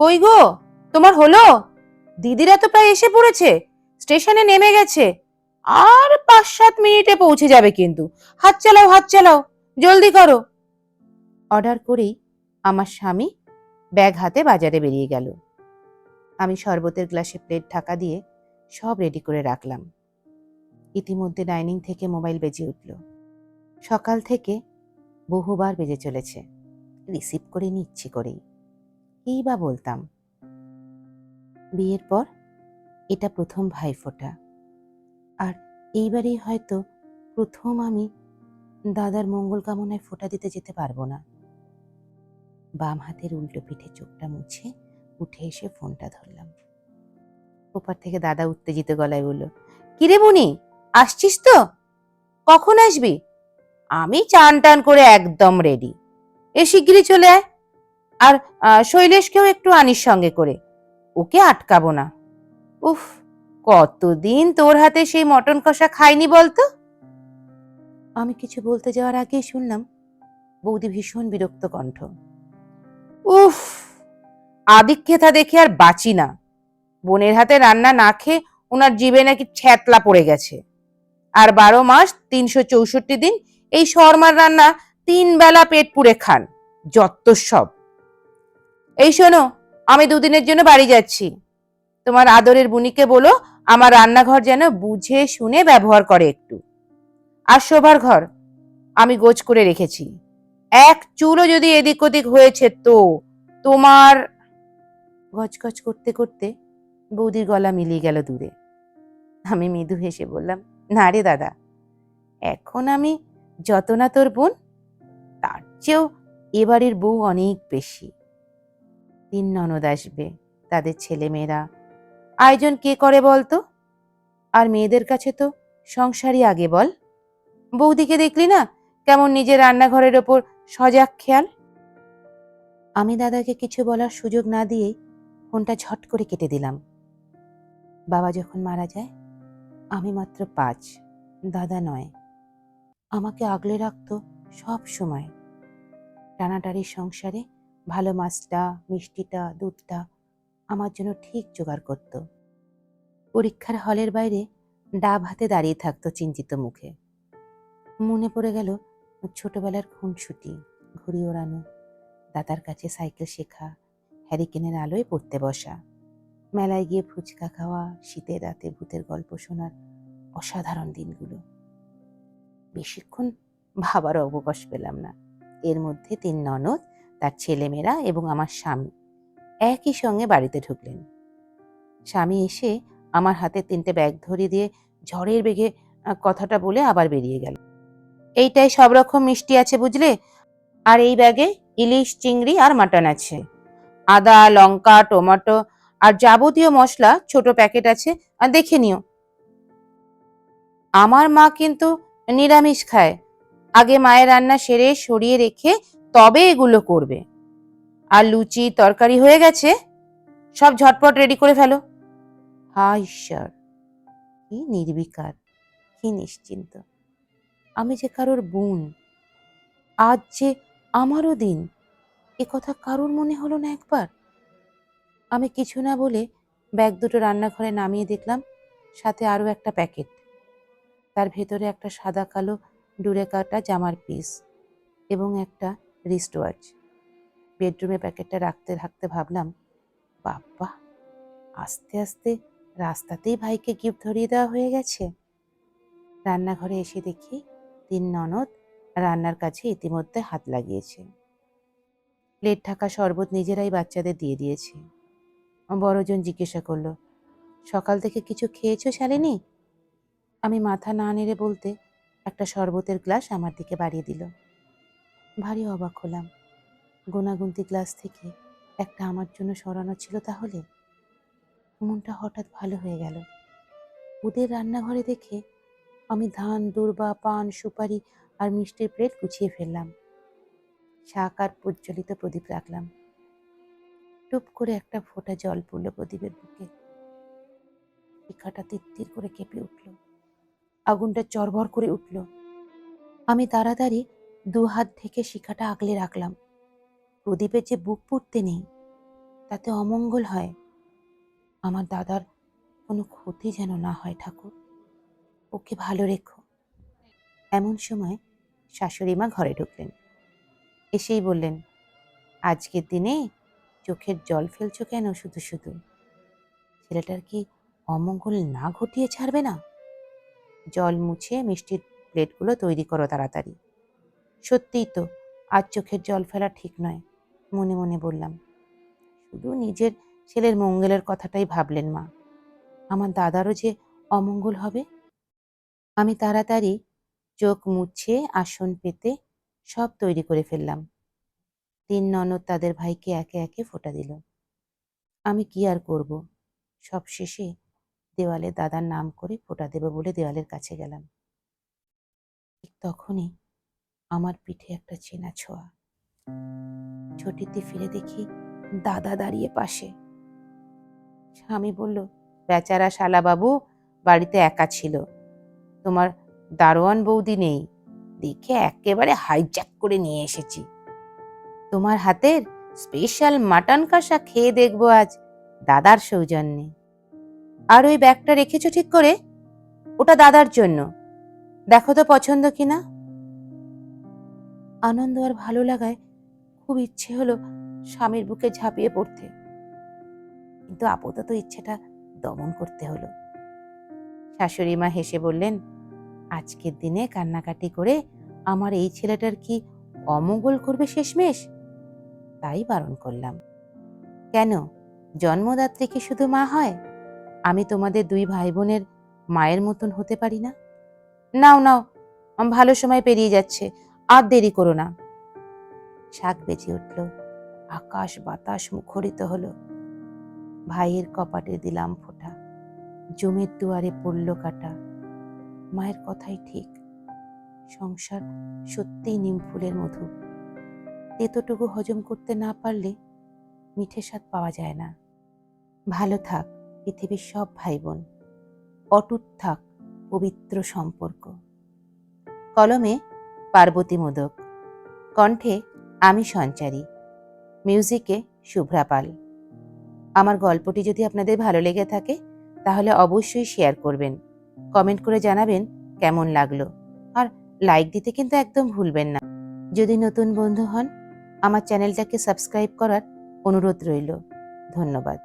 কই গো? তোমার হলো? দিদিরা তো প্রায় এসে পড়েছে, স্টেশনে নেমে গেছে। আর পাঁচ সাত মিনিটে পৌঁছে যাবে কিন্তু। হাত চালাও হাত চালাও, জলদি করো। অর্ডার করেই আমার স্বামী ব্যাগ হাতে বাজারে বেরিয়ে গেল। আমি শরবতের গ্লাসে প্লেট ঢাকা দিয়ে সব রেডি করে রাখলাম। ইতিমধ্যে ডাইনিং থেকে মোবাইল বেজে উঠল। সকাল থেকে বহুবার বেজে চলেছে। রিসিভ করে নিচ্ছি করেই। এই বা বলতাম। বিয়ের পর এটা প্রথম ভাইফোঁটা আর এইবারেই হয়তো প্রথম আমি দাদার মঙ্গল কামনায় ফোঁটা দিতে যেতে পারব না। বাম হাতের উল্টো পিঠে চোখটা মুছে উঠে এসে ফোনটা ধরলাম। ওপার থেকে দাদা উত্তেজিত গলায় বলল, কিরে বুনি আসছিস তো? কখন আসবি? আমি চান টান করে একদম রেডি এ শিগগিরই চলে আয়। আর শৈলেশকেও একটু আনিস সঙ্গে করে। ওকে আটকাবো না। উফ, কতদিন তোর হাতে সেই মটন কষা খাইনি বলতো? আমি কিছু বলতে যাওয়ার আগেই শুনলাম, বৌদি ভীষণ বিরক্ত কণ্ঠ। উফ, আদিক্ষেতা দেখে আর বাঁচি না। বোনের হাতে রান্না না খেয়ে ওনার জীবে নাকি ছ্যাতলা পড়ে গেছে। আর বারো মাস তিনশো চৌষট্টি দিন এই শর্মার রান্না তিন বেলা পেট পুড়ে খান, যত সব। এই শোনো, আমি দুদিনের জন্য বাড়ি যাচ্ছি। তোমার আদরের বুনিকে বলো, আমার রান্নাঘর যেন বুঝে শুনে ব্যবহার করে একটু। আর শোবার ঘর আমি গোছ করে রেখেছি। এক চুলও যদি এদিক ওদিক হয়েছে তো, তোমার গজগজ করতে করতে বৌদির গলা মিলিয়ে গেল দূরে। আমি মৃদু হেসে বললাম, না রে দাদা, এখন আমি যত না তোর বোন, তার চেয়েও এবারের বউ অনেক বেশি। তিন ননদ আসবে, তাদের ছেলেমেয়েরা। আয়োজন কে করে বলতো? আর মেয়েদের কাছে তো সংসারই আগে বল। বৌদিকে দেখলি না কেমন নিজের রান্নাঘরের ওপর সজাগ খেয়াল? আমি দাদাকে কিছু বলার সুযোগ না দিয়েই ফোনটা ঝট করে কেটে দিলাম। বাবা যখন মারা যায়, আমি মাত্র পাঁচ, দাদা নয়। আমাকে আগলে রাখতো সব সময়। টানাটাড়ির সংসারে ভালো মাছটা, মিষ্টিটা, দুধটা আমার জন্য ঠিক জোগাড় করত। পরীক্ষার হলের বাইরে ডাব হাতে দাঁড়িয়ে থাকতো চিন্তিত মুখে। মনে পড়ে গেল ছোটবেলার খুনসুটি, ঘুড়ি ওড়ানো, দাদার কাছে সাইকেল শেখা, হ্যারিকেনের আলোয় পড়তে বসা, মেলায় গিয়ে ফুচকা খাওয়া শীতের রাতে ভূতের গল্প শোনার অসাধারণ দিনগুলো। বেশিক্ষণ ভাবার অবকাশ পেলাম না। এর মধ্যে তিন ননদ তার ছেলেমেয়েরা এবং আমার স্বামী একই সঙ্গে বাড়িতে ঢুকলেন। স্বামী এসে আমার হাতে তিনটে ব্যাগ ধরিয়ে দিয়ে ঝড়ের বেগে কথাটা বলে আবার বেরিয়ে গেল। এইটাই সব রকম মিষ্টি আছে বুঝলে? আর এই ব্যাগে ইলিশ, চিংড়ি আর মাটন আছে। আদা, লঙ্কা, টমেটো আর যাবতীয় মশলা ছোট প্যাকেট আছে আর দেখে নিও। আমার মা কিন্তু নিরামিষ খায়। আগে মায়ের রান্না সেরে সরিয়ে রেখে তবে এগুলো করবে। আর লুচি, তরকারি হয়ে গেছে। সব ঝটপট রেডি করে ফেলো। হা ঈশ্বর, কি নির্বিকার, কি নিশ্চিন্ত। আমি যে কারোর বোন, আজ যে আমারও দিন, এ কথা কারোর মনে হলো না একবার। আমি কিছু না বলে ব্যাগ দুটো রান্নাঘরে নামিয়ে দেখলাম, সাথে আরও একটা প্যাকেট। তার ভেতরে একটা সাদা কালো ডুরে কাটা জামার পিস এবং একটা রিস্ট ওয়াচ বেডরুমে প্যাকেটটা রাখতে রাখতে ভাবলাম, বাবা, আস্তে আস্তে রাস্তাতেই ভাইকে গিফট ধরিয়ে দেওয়া হয়ে গেছে। রান্নাঘরে এসে দেখি তিন ননদ রান্নার কাছে ইতিমধ্যে হাত লাগিয়েছে। প্লেট ঢাকা শরবত নিজেরাই বাচ্চাদের দিয়ে দিয়েছে। বড়জন জিজ্ঞাসা করল, সকাল থেকে কিছু খেয়েছো শালিনী? আমি মাথা না নেড়ে বলতে একটা শরবতের গ্লাস আমার দিকে বাড়িয়ে দিল। ভারী অবাক হলাম। গোনাগুন্তি গ্লাস থেকে একটা আমার জন্য সরানো ছিল তাহলে? মনটা হঠাৎ ভালো হয়ে গেল। ওদের রান্নাঘরে দেখে আমি ধান, দুর্বা, পান, সুপারি আর মিষ্টির প্লেট গুছিয়ে ফেললাম। শাক আর প্রজ্বলিত প্রদীপ রাখলাম। টুপ করে একটা ফোঁটা জল পড়ল প্রদীপের বুকে। শিখাটা তিত্তির করে কেঁপে উঠল। আগুনটা চরবর করে উঠল। আমি তাড়াতাড়ি দু হাত থেকে শিখাটা আগলে রাখলাম। প্রদীপের যে বুক পুড়তে নেই, তাতে অমঙ্গল হয়। আমার দাদার কোনো ক্ষতি যেন না হয়, ঠাকুর। ওকে ভালো রেখো। এমন সময় শাশুড়ি মা ঘরে ঢুকলেন। এসেই বললেন, আজকের দিনে চোখের জল ফেলছো কেন শুধু শুধু? ছেলেটার কি অমঙ্গল না ঘটিয়ে ছাড়বে না? জল মুছে মিষ্টির প্লেটগুলো তৈরি করো তাড়াতাড়ি। সত্যিই তো, আজ চোখের জল ফেলা ঠিক নয়, মনে মনে বললাম। শুধু নিজের ছেলের মঙ্গলের কথাটাই ভাবলেন মা। আমার দাদারও যে অমঙ্গল হবে? আমি তাড়াতাড়ি চোখ মুছে আসন পেতে সব তৈরি করে ফেললাম। তিন ননদ তাদের ভাইকে একে একে ফোঁটা দিল। আমি কি আর করব? সব শেষে দেওয়ালে দাদার নাম করে ফোটা দেব বলে দেওয়ালের কাছে গেলাম। ঠিক তখনই আমার পিঠে একটা চেনা ছোঁয়া। ছুটিতে ফিরে দেখি দাদা দাঁড়িয়ে পাশে। স্বামী বলল, বেচারা শালাবাবু বাড়িতে একা ছিল। তোমার দারোয়ান বৌদি নেই। দেখে একেবারে হাইজ্যাক করে নিয়ে এসেছি। তোমার হাতের স্পেশাল মাটন কষা খেয়ে দেখব আজ দাদার সৌজন্যে। আর ওই ব্যাগটা রেখেছো ঠিক করে? ওটা দাদার জন্য। দেখো তো পছন্দ কিনা? আনন্দ আর ভালো লাগায় খুব ইচ্ছে হলো স্বামীর বুকে ঝাঁপিয়ে পড়তে। কিন্তু আপাতত ইচ্ছেটা দমন করতে হলো। শাশুড়ি মা হেসে বললেন, আজকের দিনে কান্নাকাটি করে আমার এই ছেলেটার কি অমঙ্গল করবে শেষমেশ? তাই বারণ করলাম। কেন? জন্মদাত্রী কি শুধু মা হয়? আমি তোমাদের দুই ভাই বোনের মায়ের মতন হতে পারি না? নাও নাও, ভালো সময় পেরিয়ে যাচ্ছে। আর দেরি করো না। শাক বেজে উঠল। আকাশ বাতাস মুখরিত হলো। ভাইয়ের কপাটে দিলাম ফোঁটা। জমির দুয়ারে পড়ল কাটা। মায়ের কথাই ঠিক। সংসার সত্যিই নিম ফুলের মধু। তেতোটুকু হজম করতে না পারলে মিঠে স্বাদ পাওয়া যায় না। ভালো থাক, পৃথিবীর সব ভাই বোন অটুট থাক, পবিত্র সম্পর্ক। কলমে পার্বতী মোদক কণ্ঠে, আমি সঞ্চারী। মিউজিকে শুভ্রা পাল। আমার গল্পটি যদি আপনাদের ভালো লেগে থাকে, তাহলে অবশ্যই শেয়ার করবেন। কমেন্ট করে জানাবেন কেমন লাগল। আর লাইক দিতে কিন্তু একদম ভুলবেন না। যদি নতুন বন্ধু হন, আমার চ্যানেলটাকে সাবস্ক্রাইব করার অনুরোধ রইল। ধন্যবাদ।